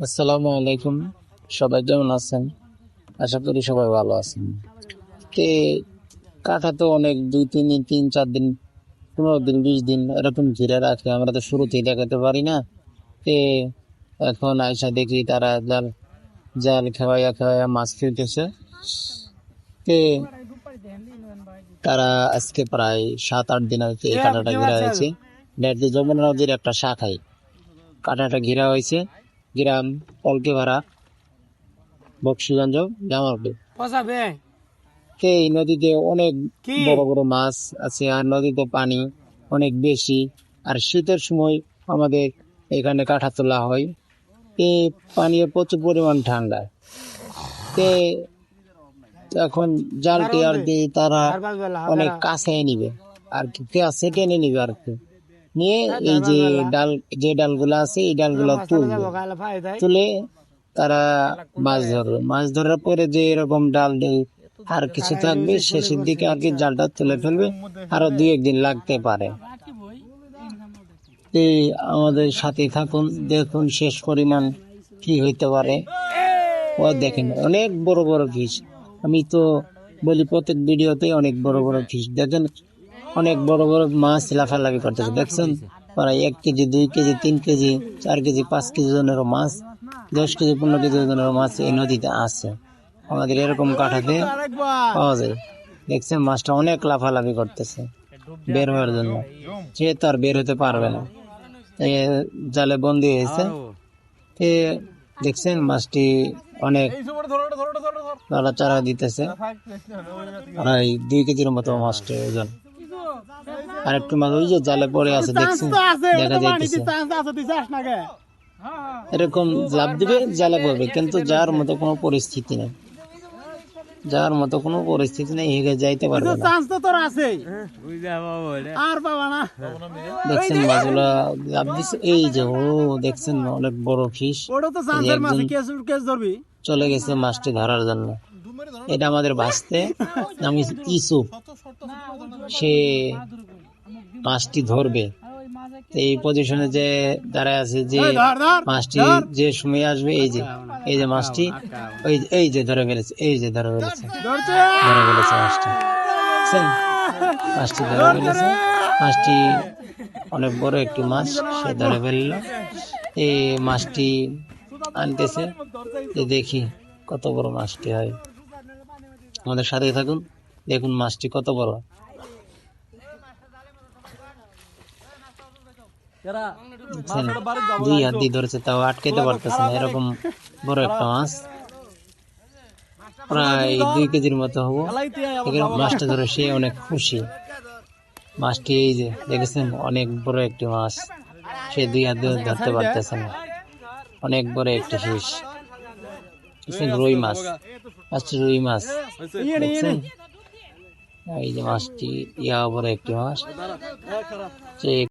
আসসালামু আলাইকুম। সবাই কেমন আছেন? আশা করি সবাই ভালো আছেন। তে কাঠা তো অনেক দুই তিন দিন তিন চার দিন পনেরো দিন বিশ দিন এরকম ঘিরে রাখে। আমরা তো শুরুতেই দেখাতে পারি না। তে এখন আয়সা দেখি তারা জাল জাল খাওয়াইয়া খাওয়াইয়া মাছ খেতেছে। তে তারা আজকে প্রায় সাত আট দিন হয়েছে এই কাঁটাটা ঘিরা হয়েছে। যমুনা নদীর একটা শাখায় কাঁটাটা ঘিরা হয়েছে। গ্রাম কলকে ভাড়া বক্সিগঞ্জ জামালপুর এই নদীতে অনেক বড় বড় মাছ আছে আর নদীতে পানি অনেক বেশি। আর শীতের সময় আমাদের এখানে কাঁঠা তোলা হয়। তে পানি প্রচুর পরিমাণ ঠান্ডা। তে এখন জালটি আর কি তারা অনেক কাছে নিবে। আর কি টেনে নিবে আর কি। নিয়ে এই যে ডাল যে ডালগুলো আছে এই ডালগুলো তুলবে। তুলে তারা মাছ ধরবে। মাছ ধরার পরে যে এরকম ডাল আর কিছু থাকবে শেষের দিকে আর কি জালটা তুলে ফেলবে। আরও দুই একদিন লাগতে পারে। এই আমাদের সাথে থাকুন দেখুন শেষ পরিমাণ কি হইতে পারে। ও দেখেন অনেক বড় বড় ফিস আমি তো বলি প্রত্যেক ভিডিওতে অনেক বড় বড় ফিস দেখেন অনেক বড় বড় মাছ লাফালাফি করতেছে দেখছেন? প্রায় এক কেজি দুই কেজি তিন কেজি চার কেজি পাঁচ কেজি ওজনেরও মাছ দশ কেজি পনেরো কেজি ওজনেরও মাছ এই নদীতে আছে। আমাদের এরকম কাঠাতে পাওয়া যায়। দেখছেন মাছটা অনেক লাফালাফি করতেছে বের হওয়ার জন্য। সে তো আর বের হতে পারবে না। জালে বন্দি হয়েছে। দেখছেন মাছটি অনেক নড়াচড়া দিতেছে। প্রায় দুই কেজির মতো মাছটি ওজন। আর একটু মাছ ওই যে জালে পড়ে আছে দেখছেন? দেখা যাইতেছে। এরকম লাভ দিবে জালে পড়বে কিন্তু যার মতো কোনো পরিস্থিতি নেই। যার মতো কোনো পরিস্থিতি নেই হেগে যাইতে পারবে না। চান্স তো তোর আছে আর বাবা না। দেখছেন মাছগুলা লাভ দিছে এই যে ও দেখছেন অনেক বড় ফিশ ওটা তো চান্সের মাছে কেস কেস ধরবি। চলে গেছে মাছটি ধরার জন্য। এটা আমাদের ভাসতে আমি ইসুফ সে মাছটি ধরবে। এই পজিশনে যে দাঁড়ায় আছে যে মাছটি যে সময় আসবে এই যে এই যে মাছটি ওই এই যে ধরে ফেলেছে এই যে ধরে ফেলেছে। ধরছে! ধরে ফেলেছে মাছটি মাছটি ধরে ফেলেছে। মাছটি অনেক বড় একটি মাছ সে ধরে ফেলল। এই মাছটি আনতেছে। যে দেখি কত বড় মাছটি হয়। আমাদের সাথে থাকুন দেখুন মাছটি কত বড়। দুই হাত দিয়ে ধরেছে তাও আটকাইতে পারতেছে না এরকম বড় একটা মাছ। প্রায় দুই কেজির মতো হব। মাছটা ধরে সে অনেক খুশি। মাছটি এই যে দেখেছেন? অনেক বড় একটি মাছ। সে দুই হাত দিয়ে ধরতে পারতেছে না। অনেক বড় একটি দেখছেন? রুই মাছ। মাছটি রুই মাছ। দেখছেন? এই যে মাছটি ইয়া বড় একটি মাছ। সে